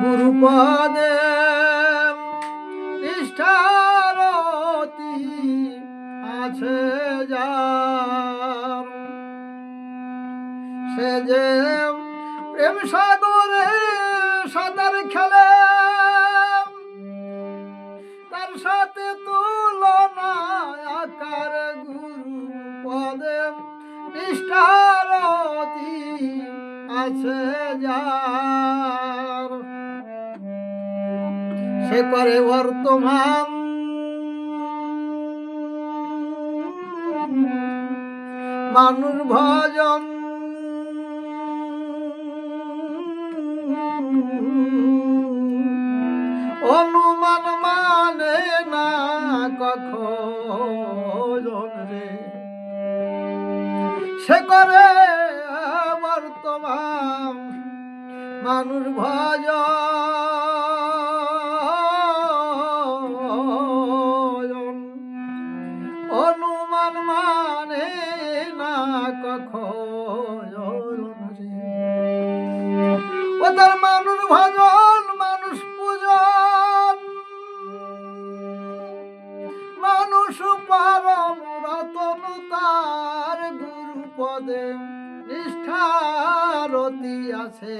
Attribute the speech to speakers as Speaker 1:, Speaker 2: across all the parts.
Speaker 1: গুরুপদে নিষ্ঠারতি আছে যার। সে যে প্রেম সাগরে সাঁতার খেলে, তার সাথে তুলনা আকার গুরু পদে নিষ্ঠারতি আছে যার। সে করে বর্তমান। মানুষ ভজন। অনুমান মানে না কখন রে। সে করে বর্তমান। মানুষ ভজন। ও মানুষ ভজন, মানুষ পূজন। মানুষ পরম রতন তার গুরু পদে নিষ্ঠারতি আছে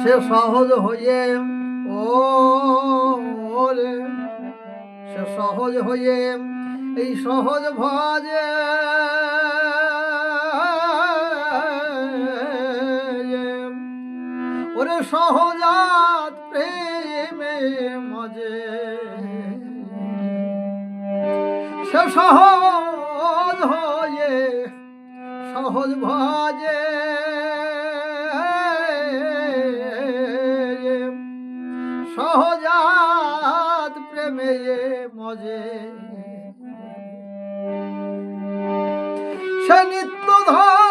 Speaker 1: সে সহজ হয়ে ও সে সহজ হয়ে এই সহজ ভজে সহজাত প্রেমে মজে। সে সহজ হয়ে সহজ ভজে। সহজাত প্রেমে মজে। সে নিত্য ধন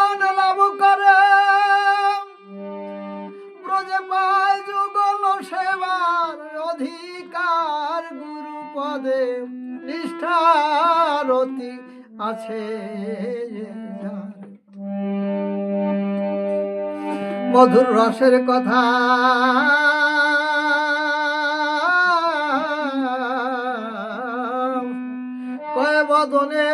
Speaker 1: পদে নিষ্ঠারতি আছে। মধুর রসের কথা কয় বদনে?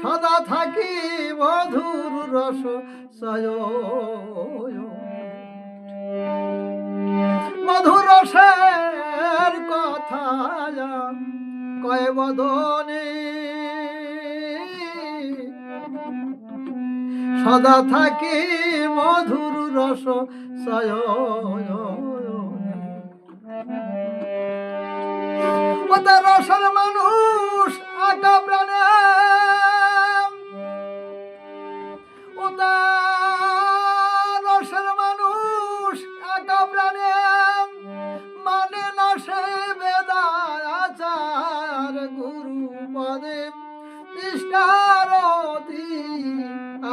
Speaker 1: সদা থাকি মধুর রস সয় সদা থাকি মধুর রস সয় রসের মানুষ আকা প্রাণে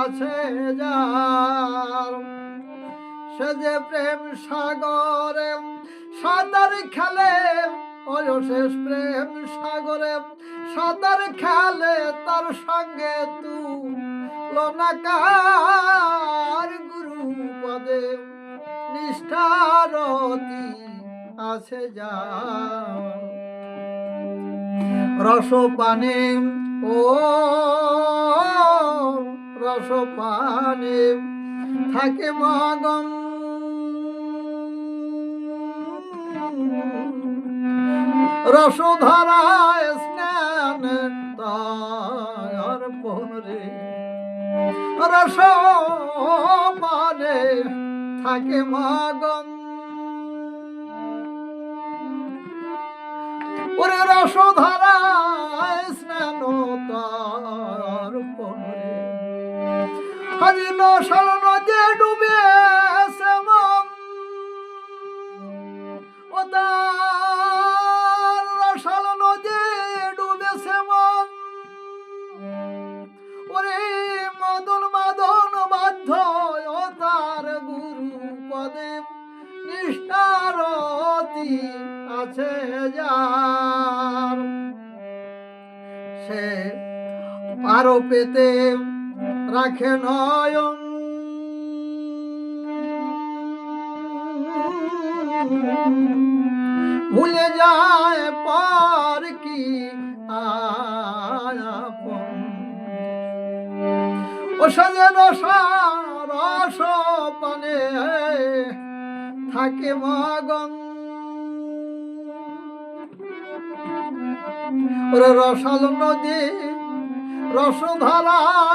Speaker 1: আছে যার। সে যে প্রেম সাগরে, সাঁতার খেলে অশেষ প্রেম সাগরে, সাঁতার খেলে তার সঙ্গে তু লনাকার গুরু পদে নিষ্ঠারতি আছে যা রসপানে ও রসপানে থাকে মগম। রসধরায় স্নান তার পরে রস পানে থাকে মগম। ওরে রসধারায় হাজি নশাল নদে ডুবে তার রসাল ডুবে মন। ওরে মদন মাদন তার গুরু পদে নিষ্ঠারতি আছে যার। সে আরও পেতে রাখে নয়ন ভুলে যায় পার কি আপন ও সজে রসা রস পানে থাকে মগন। ওরে রসাল নদী রসধারায়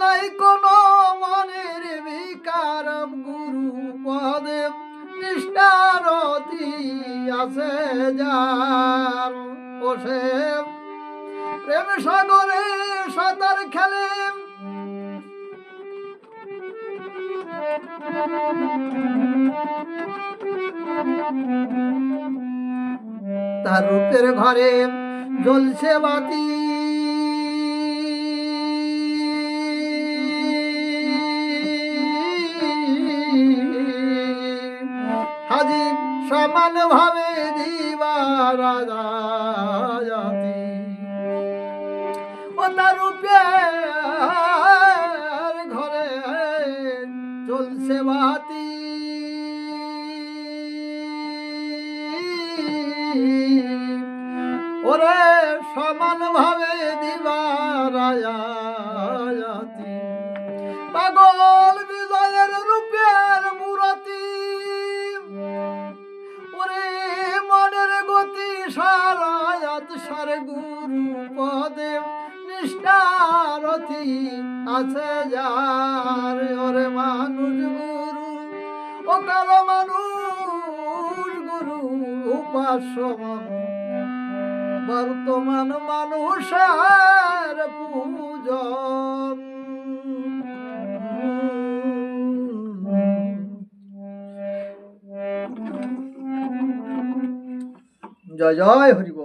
Speaker 1: নাই কোন মনের বিকার গুরু পদে নিষ্ঠারতি আছে যার। বসে প্রেম সাগরে সাঁতার খেলে। তার রূপের ঘরে জ্বলছে বাতি তার রূপের ঘরে চলছে বাতি। ওরে সমান ভাবে দিবা পাগল বিজয়ের রূপের মূরতি। ওরে মনের গতি সারায়াত সারে গুরু পদে নিষ্ঠারথি আছে যার, ওরে মানুষ গুরু, ও কারও মানুষ গুরু উপাস্য বর্তমান মানুষের পূজন। জয় জয় হরিব